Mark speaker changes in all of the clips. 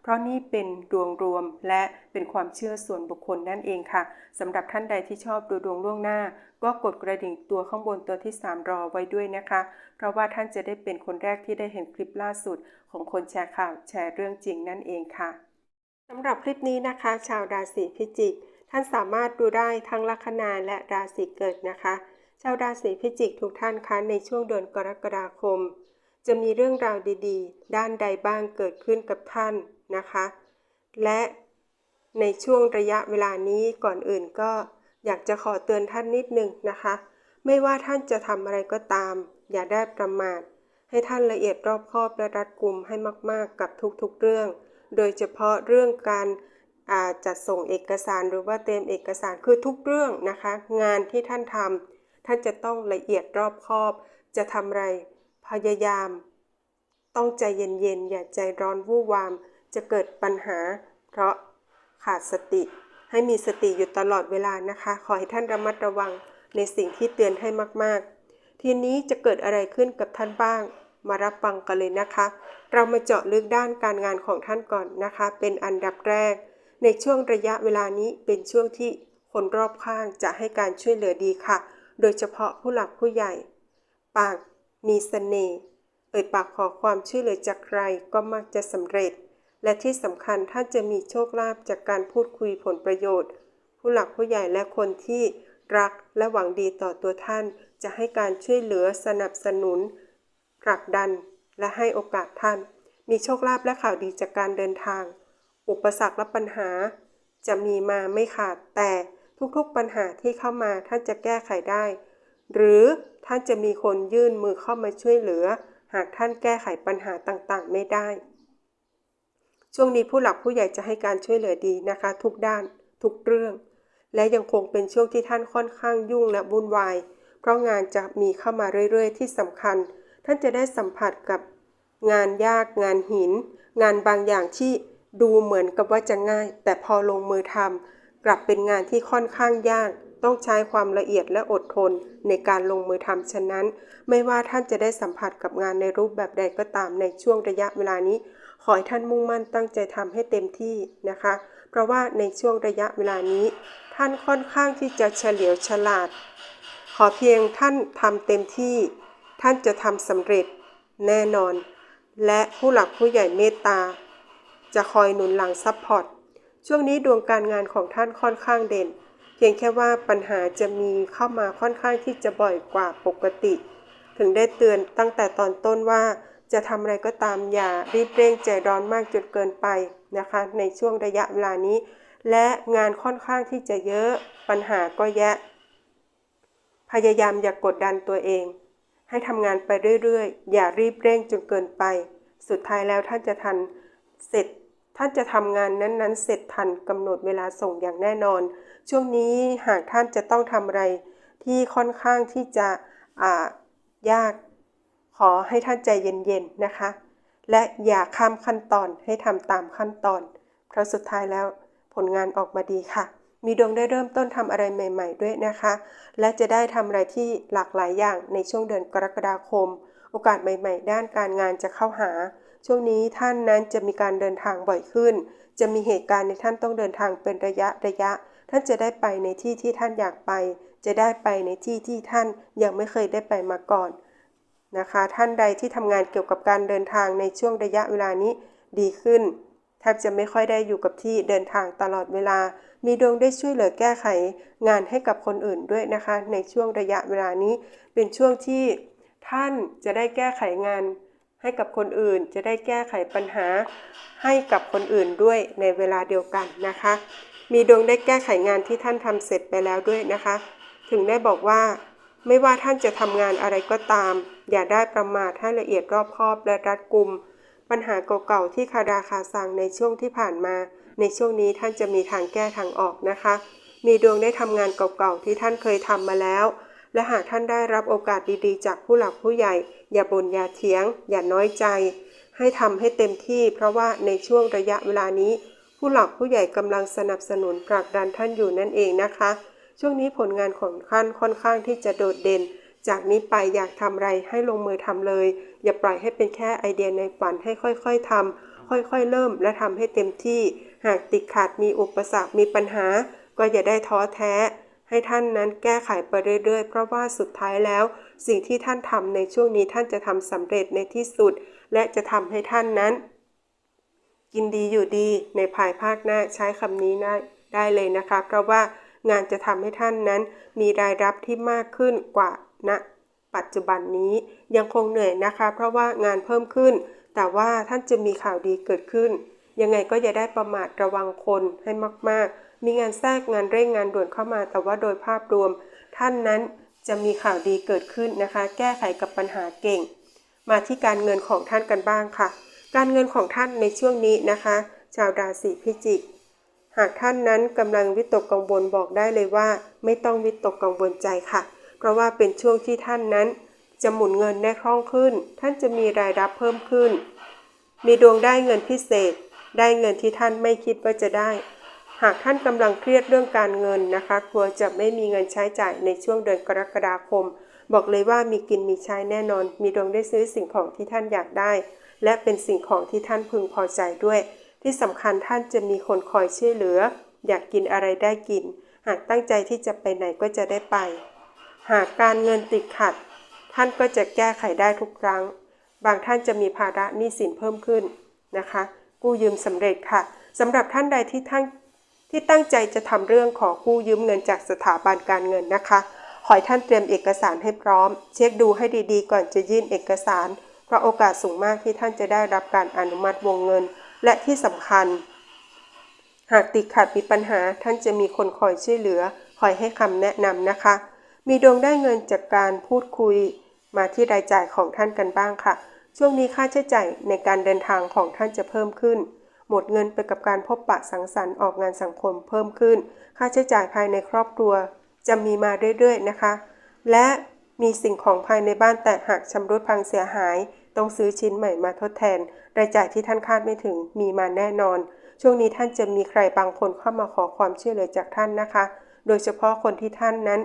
Speaker 1: เพราะนี่เป็นดวงรวมและเป็นความเชื่อส่วนบุคคลนั่นเองค่ะสำหรับท่านใดที่ชอบดูดวงล่วงหน้า ก็กดกระดิ่งตัวข้างบนตัวที่ 3 รอไว้ด้วยนะคะ เพราะว่าท่านจะได้เป็นคนแรกที่ได้เห็นคลิปล่าสุด ของคนแชร์ข่าวแชร์เรื่องจริงนั่นเองค่ะสำหรับคลิปนี้นะคะ ชาวราศีพิจิก ท่านสามารถดูได้ทั้งลัคนาและราศีเกิดนะคะ ชาวราศีพิจิกทุกท่านคะในช่วงเดือนกรกฎาคม จะมีเรื่องราวดีๆ ด้านใดบ้างเกิดขึ้นกับท่าน นะคะ และในช่วงระยะเวลานี้ก่อนอื่นก็อยากจะขอเตือนท่านนิดนึงนะคะ ไม่ว่าท่านจะทำอะไรก็ตาม อย่าได้ประมาท ให้ท่านละเอียดรอบคอบและรัดกุมให้มาก ๆ กับทุกๆเรื่อง โดยเฉพาะเรื่องการาจัดส่งเอกสารหรือว่าเตรียมเอกสารคือทุกเรื่องนะคะ งานที่ท่านทำท่านจะต้องละเอียดรอบคอบ จะทำอะไรพยายาม ต้องใจเย็นๆอย่าใจร้อนวู่วาม จะเกิดปัญหา เพราะขาดสติ ให้มีสติอยู่ตลอดเวลานะคะ ขอให้ท่านระมัดระวังในสิ่งที่เตือนให้มาก ๆ ทีนี้จะเกิดอะไรขึ้นกับท่านบ้าง มารับฟังกันเลยนะคะ เรามาเจาะลึกด้านการงานของท่านก่อนนะคะ เป็นอันดับแรก ในช่วงระยะเวลานี้เป็นช่วงที่คนรอบข้างจะให้การช่วยเหลือดีค่ะ โดยเฉพาะผู้หลักผู้ใหญ่ ปากมีเสน่ห์ เอ่ยปากขอความช่วยเหลือจากใครก็มักจะสำเร็จ และที่สำคัญท่านจะมีโชคลาภจากการพูดคุยผลประโยชน์ ผู้หลักผู้ใหญ่และคนที่รักและหวังดีต่อตัวท่าน จะให้การช่วยเหลือสนับสนุนผลักดันและให้โอกาสท่าน มีโชคลาภและข่าวดีจากการเดินทาง อุปสรรคและปัญหา จะมีมาไม่ขาดแต่ทุกๆปัญหาที่เข้ามาท่านจะแก้ไขได้ หรือท่านจะมีคนยื่นมือเข้ามาช่วยเหลือ หากท่านแก้ไขปัญหาต่างๆ ไม่ได้ ช่วงนี้ผู้หลักผู้ใหญ่จะให้การช่วยเหลือดีนะคะ ทุกด้าน ทุกเรื่อง และยังคงเป็นช่วงที่ท่านค่อนข้างยุ่งและวุ่นวายเพราะงานจะมีเข้ามาเรื่อยๆ ที่สำคัญ ท่านจะได้สัมผัสกับงานยากงานหิน งานบางอย่างที่ดูเหมือนกับว่าจะง่าย แต่พอลงมือทำกลับเป็นงานที่ค่อนข้างยาก ต้องใช้ความละเอียดและอดทนในการลงมือทำฉะนั้น ไม่ว่าท่านจะได้สัมผัสกับงานในรูปแบบใดก็ตามในช่วงระยะเวลานี้ ขอให้ท่านมุ่งมั่นตั้งใจทำให้เต็มที่นะคะ เพราะว่าในช่วงระยะเวลานี้ ท่านค่อนข้างที่จะเฉลียวฉลาด ขอเพียงท่านทำเต็มที่ ท่านจะทำสำเร็จแน่นอน และผู้หลักผู้ใหญ่เมตตา จะคอยหนุนหลังซัพพอร์ตช่วงนี้ดวงการงานของท่านค่อนข้างเด่น เพียงแค่ว่าปัญหาจะมีเข้ามาค่อนข้างที่จะบ่อยกว่าปกติ ถึงได้เตือนตั้งแต่ตอนต้นว่า จะทำอะไรก็ตามอย่ารีบเร่งใจร้อนมากจนเกินไปนะคะ ในช่วงระยะเวลานี้ และงานค่อนข้างที่จะเยอะปัญหาก็แยะ พยายามอย่ากกดดันตัวเอง ให้ทำงานไปเรื่อยๆ อย่ารีบเร่งจนเกินไป สุดท้ายแล้วท่านจะทันเสร็จท่านจะทำงานนั้นๆ เสร็จทันกำหนดเวลาส่งอย่างแน่นอน ช่วงนี้หากท่านจะต้องทำอะไรที่ค่อนข้างที่จะอ่ายาก ขอให้ท่านใจเย็นๆนะคะ และอย่าข้ามขั้นตอนให้ทำตามขั้นตอน เพราะสุดท้ายแล้วผลงานออกมาดีค่ะ มีดวงได้เริ่มต้นทำอะไรใหม่ ๆ ด้วยนะคะ และจะได้ทำอะไรที่หลากหลายอย่างในช่วงเดือนกรกฎาคม โอกาสใหม่ ๆ ด้านการงานจะเข้าหา ช่วงนี้ท่านนั้นจะมีการเดินทางบ่อยขึ้น จะมีเหตุการณ์ในท่านต้องเดินทางเป็นระยะระยะ ท่านจะได้ไปในที่ที่ท่านอยากไป จะได้ไปในที่ที่ท่านยังไม่เคยได้ไปมาก่อน นะคะ ท่านใดที่ทำงานเกี่ยวกับการเดินทางในช่วงระยะเวลานี้ดีขึ้นแทบจะไม่ค่อยได้อยู่กับที่เดินทางตลอดเวลา มีดวงได้ช่วยเหลือแก้ไขงานให้กับคนอื่นด้วยนะคะ ในช่วงระยะเวลานี้ เป็นช่วงที่ท่านจะได้แก้ไขงานให้กับคนอื่น จะได้แก้ไขปัญหาให้กับคนอื่นด้วยในเวลาเดียวกันนะคะ มีดวงได้แก้ไขงานที่ท่านทำเสร็จไปแล้วด้วยนะคะ ถึงได้บอกว่า ไม่ว่าท่านจะทำงานอะไรก็ตาม อย่าได้ประมาทให้ละเอียดรอบคอบและรัดกุม ปัญหาเก่าๆที่คาราคาซังในช่วงที่ผ่านมา ในช่วงนี้ท่านจะมีทางแก้ทางออกนะคะ มีดวงได้ทำงานเก่าๆที่ท่านเคยทำมาแล้ว และหากท่านได้รับโอกาสดีๆ จากผู้หลักผู้ใหญ่ อย่าบ่นอย่าเถียง อย่าน้อยใจ ให้ทำให้เต็มที่ เพราะว่าในช่วงระยะเวลานี้ ผู้หลักผู้ใหญ่กำลังสนับสนุนผลักดันท่านอยู่นั่นเองนะคะ ช่วงนี้ผลงานของท่านค่อนข้างที่จะโดดเด่น จากนี้ไปอยากทำอะไรให้ลงมือทำเลย อย่าปล่อยให้เป็นแค่ไอเดียในฝันให้ค่อยๆทำค่อยๆ เริ่มและทำให้เต็มที่ หากติดขัดมีอุปสรรคมีปัญหา ก็อย่าได้ท้อแท้ ให้ท่านนั้นแก้ไขไปเรื่อยๆ เพราะว่าสุดท้ายแล้ว สิ่งที่ท่านทำในช่วงนี้ท่านจะทำสำเร็จในที่สุด และจะทำให้ท่านนั้น กินดีอยู่ดีในภายภาคหน้าใช้คำนี้ได้เลยนะคะ เพราะว่า งานจะทำให้ท่านนั้นมีรายรับที่มากขึ้นกว่าณนะปัจจุบันนี้ยังคงเหนื่อยนะคะ เพราะว่างานเพิ่มขึ้น แต่ว่าท่านจะมีข่าวดีเกิดขึ้น ยังไงก็อย่าได้ประมาทระวังคนให้มาก ๆ มีงานแทรกงานเร่งงานด่วนเข้ามา แต่ว่าโดยภาพรวม ท่านนั้นจะมีข่าวดีเกิดขึ้นนะคะ แก้ไขกับปัญหาเก่ง มาที่การเงินของท่านกันบ้างค่ะ การเงินของท่านในช่วงนี้นะคะ ชาวราศีพิจิก หากท่านนั้นกำลังวิตกกังวลบอกได้เลยว่า ไม่ต้องวิตกกังวลใจค่ะ เพราะว่าเป็นช่วงที่ท่านนั้น จะหมุนเงินได้คล่องขึ้น ท่านจะมีรายรับเพิ่มขึ้น มีดวงได้เงินพิเศษ ได้เงินที่ท่านไม่คิดว่าจะได้ หากท่านกำลังเครียดเรื่องการเงินนะคะกลัวจะไม่มีเงินใช้จ่ายในช่วงเดือนกรกฎาคม บอกเลยว่ามีกินมีใช้แน่นอน มีดวงได้ซื้อสิ่งของที่ท่านอยากได้ และเป็นสิ่งของที่ท่านพึงพอใจด้วย ที่สำคัญท่านจะมีคนคอยช่วยเหลือ อยากกินอะไรได้กิน หากตั้งใจที่จะไปไหนก็จะได้ไป หากการเงินติดขัด ท่านก็จะแก้ไขได้ทุกครั้ง บางท่านจะมีภาระหนี้สินเพิ่มขึ้นนะคะ กู้ยืมสำเร็จค่ะสำหรับท่านใดที่ท่านที่ตั้งใจจะทำเรื่องขอกู้ยืมเงินจากสถาบันการเงินนะคะขอให้ท่านเตรียมเอกสารให้พร้อม เช็คดูให้ดีๆ ก่อนจะยื่นเอกสาร เพราะโอกาสสูงมากที่ท่านจะได้รับการอนุมัติวงเงิน และที่สำคัญ หากติดขัดมีปัญหาท่านจะมีคนคอยช่วยเหลือ คอยให้คำแนะนำนะคะ มีดวงได้เงินจากการพูดคุย มาที่รายจ่ายของท่านกันบ้างค่ะ ช่วงนี้ค่าใช้จ่ายในการเดินทางของท่านจะเพิ่มขึ้น หมดเงินไปกับการพบปะสังสรรค์ออกงานสังคมเพิ่มขึ้น ค่าใช้จ่ายภายในครอบครัว จะมีมาเรื่อยๆนะคะ และมีสิ่งของภายในบ้านแตกหักชำรุดพังเสียหาย ต้องซื้อชิ้นใหม่มาทดแทน รายจ่ายที่ท่านคาดไม่ถึงมีมาแน่นอน ช่วงนี้ท่านจะมีใครบางคนเข้ามาขอความช่วยเหลือจากท่านนะคะ โดยเฉพาะคนที่ท่านนั้น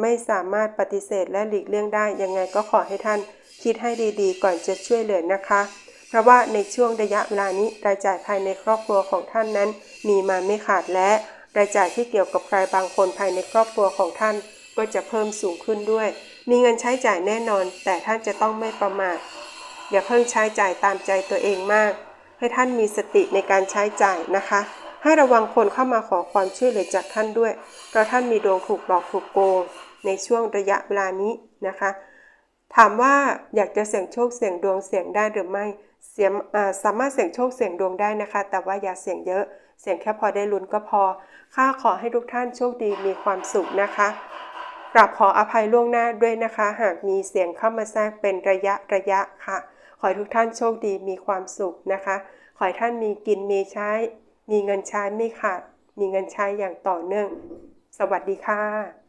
Speaker 1: ไม่สามารถปฏิเสธและหลีกเลี่ยงได้ ยังไงก็ขอให้ท่านคิดให้ดีๆ ก่อนจะช่วยเหลือนะคะ เพราะว่าในช่วงระยะเวลานี้รายจ่ายภายในครอบครัวของท่านนั้น มีมาไม่ขาดและรายจ่ายที่เกี่ยวกับใครบางคนภายในครอบครัวของท่านก็จะเพิ่มสูงขึ้นด้วย มีเงินใช้จ่ายแน่นอน แต่ท่านจะต้องไม่ประมาท อย่าเพิ่งใช้จ่ายตามใจตัวเองมาก ให้ท่านมีสติในการใช้จ่ายนะคะ ให้ระวังคนเข้ามาขอความช่วยเหลือจากท่านด้วย เพราะท่านมีดวงถูกหลอกถูกโกง ในช่วงระยะเวลานี้นะคะ ถามว่าอยากจะเสี่ยงโชคเสี่ยงดวงเสี่ยงได้หรือไม่เสียสามารถเสี่ยงโชคเสี่ยงดวงได้นะคะ แต่ว่าอย่าเสี่ยงเยอะ เสี่ยงแค่พอได้ลุ้นก็พอ ข้าขอให้ทุกท่านโชคดีมีความสุขนะคะกราบขออภัยล่วงหน้าด้วยนะคะ หากมีเสียงเข้ามาแทรกเป็นระยะระยะค่ะ ขอให้ทุกท่านโชคดีมีความสุขนะคะ ขอให้ท่านมีกินมีใช้ มีเงินใช้ไม่ขาด มีเงินใช้อย่างต่อเนื่อง สวัสดีค่ะ